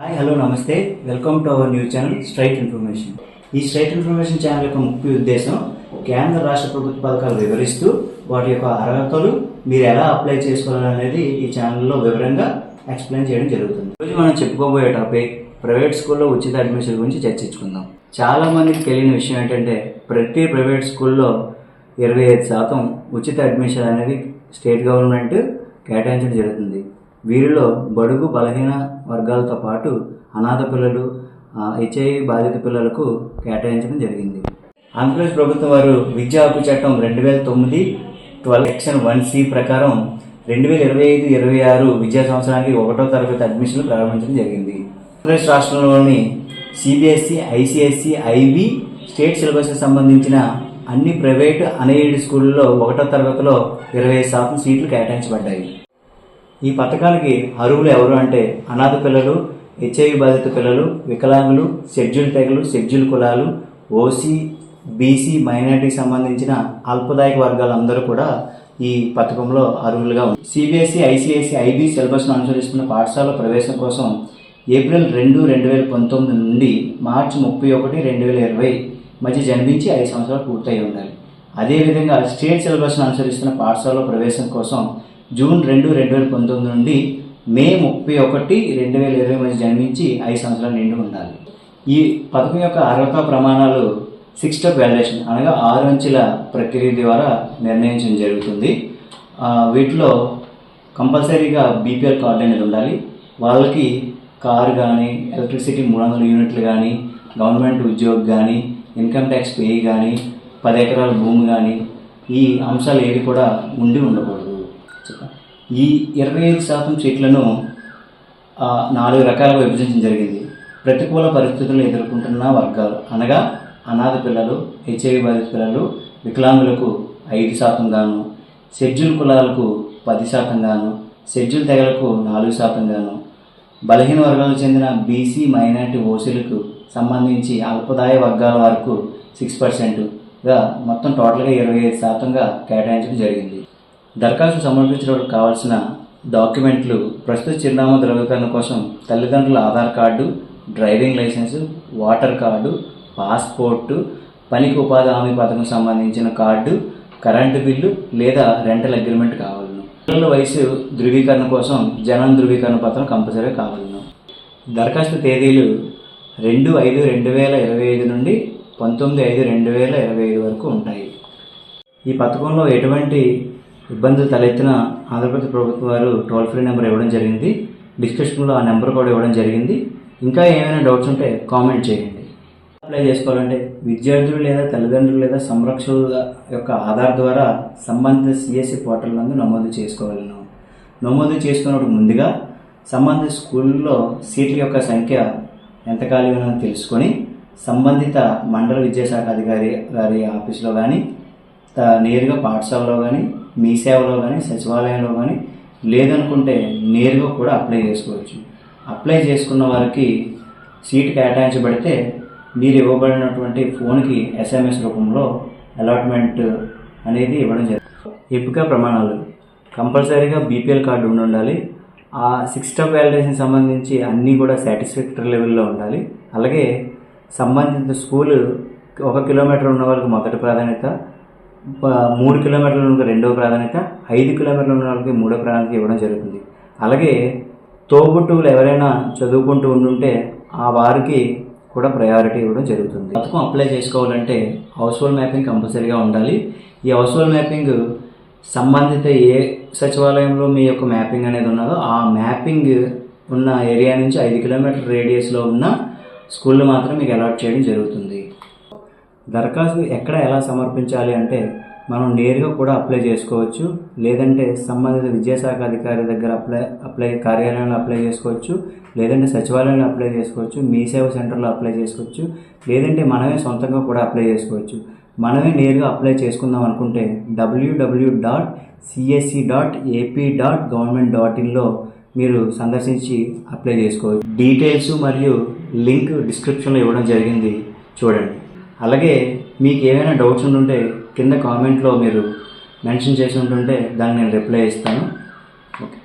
Hi hello నమస్తే. Welcome to our news channel straight information ఈ straight information channel యొక్క ముఖ్య ఉద్దేశం కేంద్ర రాష్ట్ర ప్రభుత్వ పథకాలు వివరిస్తూ వాటి యొక్క అర్హతలు మీరు ఎలా అప్లై చేసుకోవాలనేది ఈ ఛానల్లో వివరంగా ఎక్స్ప్లెయిన్ చేయడం జరుగుతుంది. ఈరోజు మనం చెప్పుకోబోయే టాపిక్ ప్రైవేట్ స్కూల్లో ఉచిత అడ్మిషన్ గురించి చర్చించుకుందాం. చాలా మందికి తెలియని విషయం ఏంటంటే ప్రతి ప్రైవేట్ స్కూల్లో ఇరవై ఐదు శాతం ఉచిత అడ్మిషన్ అనేది స్టేట్ గవర్నమెంట్ కేటాయించడం జరుగుతుంది. వీరిలో బడుగు బలహీన వర్గాలతో పాటు అనాథ పిల్లలు హెచ్ఐవి బాధిత పిల్లలకు కేటాయించడం జరిగింది. ఆంధ్రప్రదేశ్ ప్రభుత్వం వారు విద్యా హక్కు చట్టం రెండు వేల తొమ్మిది ట్వెల్వ్ సెక్షన్ వన్ సి ప్రకారం రెండు వేల ఇరవై ఐదు ఇరవై ఆరు విద్యా సంవత్సరానికి ఒకటో తరగతి అడ్మిషన్లు ప్రారంభించడం జరిగింది. ఆంధ్రప్రదేశ్ రాష్ట్రంలోని సిబిఎస్ఈ ఐసిఎస్సి ఐబి స్టేట్ సిలబస్కి సంబంధించిన అన్ని ప్రైవేట్ అన్ఎయిడ్ స్కూళ్ళలో ఒకటో తరగతిలో ఇరవై ఐదు శాతం సీట్లు కేటాయించబడ్డాయి. ఈ పథకాలకి అర్హులు ఎవరు అంటే అనాథ పిల్లలు హెచ్ఐవి బాధిత పిల్లలు వికలాంగులు షెడ్యూల్ తెగలు షెడ్యూల్ కులాలు ఓసీ బీసీ మైనార్టీకి సంబంధించిన అల్పదాయక వర్గాలందరూ కూడా ఈ పథకంలో అర్హులుగా ఉంది సిబిఎస్ఈ ఐసిఐసి ఐబీ సిలబస్ను అనుసరిస్తున్న పాఠశాల ప్రవేశం కోసం ఏప్రిల్ రెండు రెండు వేల పంతొమ్మిది నుండి మార్చి ముప్పై ఒకటి రెండు వేల ఇరవై మధ్య జన్మించి ఐదు సంవత్సరాలు పూర్తయి ఉండాలి. అదేవిధంగా స్టేట్ సిలబస్ను అనుసరిస్తున్న పాఠశాల ప్రవేశం కోసం జూన్ రెండు రెండు వేల పంతొమ్మిది నుండి మే ముప్పై ఒకటి రెండు వేల ఇరవై మధ్య జన్మించి ఐదు సంవత్సరాలు నిండి ఉండాలి. ఈ పథకం యొక్క అర్హత ప్రమాణాలు సిక్స్ స్టెప్ వాల్యుయేషన్ అనగా ఆరు అంచెల ప్రక్రియ ద్వారా నిర్ణయించడం జరుగుతుంది. వీటిలో కంపల్సరీగా బీపీఎల్ కార్డు అనేది ఉండాలి. వాళ్ళకి కారు కానీ ఎలక్ట్రిసిటీ మూడు వందల యూనిట్లు కానీ గవర్నమెంట్ ఉద్యోగి కానీ ఇన్కమ్ ట్యాక్స్ పే కానీ పది ఎకరాల భూమి కానీ ఈ అంశాలు ఏవి కూడా ఉండి ఉండకూడదు. ఈ ఇరవై ఐదు శాతం సీట్లను నాలుగు రకాలుగా విభజించడం జరిగింది. ప్రతికూల పరిస్థితులను ఎదుర్కొంటున్న వర్గాలు అనగా అనాథ పిల్లలు హెచ్ఐవి బాధిత పిల్లలు వికలాంగులకు ఐదు శాతం గాను షెడ్యూల్ కులాలకు పది శాతం గాను షెడ్యూల్ తెగలకు నాలుగు శాతం గాను బలహీన వర్గాలకు చెందిన బీసీ మైనార్టీ ఓసీలకు సంబంధించి అల్పదాయ వర్గాల వరకు సిక్స్ పర్సెంట్గా మొత్తం టోటల్గా ఇరవై ఐదు శాతంగా కేటాయించడం జరిగింది. దరఖాస్తు సమర్పించడానికి కావాల్సిన డాక్యుమెంట్లు ప్రస్తుత చిరునామా ధృవీకరణ కోసం తల్లిదండ్రుల Aadhaar card driving licence voter card passport పనికి ఉపాధి హామీ పథకం సంబంధించిన కార్డు కరెంటు బిల్లు లేదా రెంటల్ అగ్రిమెంట్ కావాలను. పిల్లల వయసు ధృవీకరణ కోసం జనం ధృవీకరణ పత్రం కంపల్సరీ కావాలను. దరఖాస్తు తేదీలు రెండు ఐదు రెండు వేల ఇరవై ఐదు నుండి పంతొమ్మిది ఐదు రెండు వేల ఇరవై ఐదు వరకు ఉంటాయి. ఈ పథకంలో ఎటువంటి ఇబ్బందులు తలెత్తిన ఆంధ్రప్రదేశ్ ప్రభుత్వం వారు టోల్ ఫ్రీ నెంబర్ ఇవ్వడం జరిగింది. డిస్క్రిప్షన్లో ఆ నెంబర్ కూడా ఇవ్వడం జరిగింది. ఇంకా ఏమైనా డౌట్స్ ఉంటే కామెంట్ చేయండి. అప్లై చేసుకోవాలంటే విద్యార్థులు లేదా తల్లిదండ్రులు లేదా సంరక్షకుల యొక్క ఆధార్ ద్వారా సంబంధిత సిఎస్సి పోర్టల్ నందు నమోదు చేసుకోవాలను నమోదు చేసుకున్నప్పుడు ముందుగా సంబంధిత స్కూల్లో సీట్ల యొక్క సంఖ్య ఎంత ఖాళీ ఉన్నదో తెలుసుకొని సంబంధిత మండల విద్యాశాఖ అధికారి గారి ఆఫీస్లో కానీ నేరుగా పాఠశాలలో కానీ మీ సేవలో కానీ సచివాలయంలో కానీ లేదనుకుంటే నేరుగా కూడా అప్లై చేసుకోవచ్చు. అప్లై చేసుకున్న వారికి సీట్ కేటాయించబడితే మీరు ఇవ్వబడినటువంటి ఫోన్కి ఎస్ఎంఎస్ రూపంలో అలాట్మెంట్ అనేది ఇవ్వడం జరుగుతుంది ఎంపిక ప్రమాణాలు. కంపల్సరీగా బీపీఎల్ కార్డు ఉండి ఉండాలి. ఆ సిక్స్ స్టెప్ వ్యాలిడేషన్ సంబంధించి అన్నీ కూడా సాటిస్ఫాక్టరీ లెవెల్లో ఉండాలి. అలాగే సంబంధిత స్కూలు ఒక కిలోమీటర్ ఉన్న వాళ్ళకి మొదటి ప్రాధాన్యత మూడు కిలోమీటర్ల ఉన్న రెండవ ప్రాధాన్యత ఐదు కిలోమీటర్ల ఉన్న వాళ్ళకి మూడో ప్రాధాన్యత ఇవ్వడం జరుగుతుంది. అలాగే తోబుట్టువులు ఎవరైనా చదువుకుంటూ ఉండుంటే ఆ వారికి కూడా ప్రయారిటీ ఇవ్వడం జరుగుతుంది. పథకం అప్లై చేసుకోవాలంటే హౌస్ హోల్డ్ మ్యాపింగ్ కంపల్సరీగా ఉండాలి. ఈ హౌస్ హోల్డ్ మ్యాపింగ్ సంబంధిత ఏ సచివాలయంలో మీ యొక్క మ్యాపింగ్ అనేది ఉన్నదో ఆ మ్యాపింగ్ ఉన్న ఏరియా నుంచి ఐదు కిలోమీటర్ రేడియస్లో ఉన్న స్కూళ్ళు మాత్రం మీకు అలాట్ చేయడం జరుగుతుంది. దరఖాస్తు ఎక్కడ ఎలా సమర్పించాలి అంటే మనం నేరుగా కూడా అప్లై చేసుకోవచ్చు లేదంటే సంబంధిత విద్యాశాఖ అధికారి దగ్గర అప్లై అప్లై కార్యాలయంలో అప్లై చేసుకోవచ్చు లేదంటే సచివాలయంలో అప్లై చేసుకోవచ్చు మీ సేవ సెంటర్లో అప్లై చేసుకోవచ్చు లేదంటే మనమే సొంతంగా కూడా అప్లై చేసుకోవచ్చు. మనమే నేరుగా అప్లై చేసుకుందాం అనుకుంటే W W dot CSC dot AP dot government dot ఇన్లో మీరు సందర్శించి అప్లై చేసుకోవచ్చు. డీటెయిల్స్ మరియు లింక్ డిస్క్రిప్షన్లో ఇవ్వడం జరిగింది. చూడండి. అలాగే మీకు ఏమైనా డౌట్స్ ఉంటుంటే కింద కామెంట్లో మీరు మెన్షన్ చేసి ఉంటుంటే దాన్ని నేను రిప్లై ఇస్తాను. ఓకే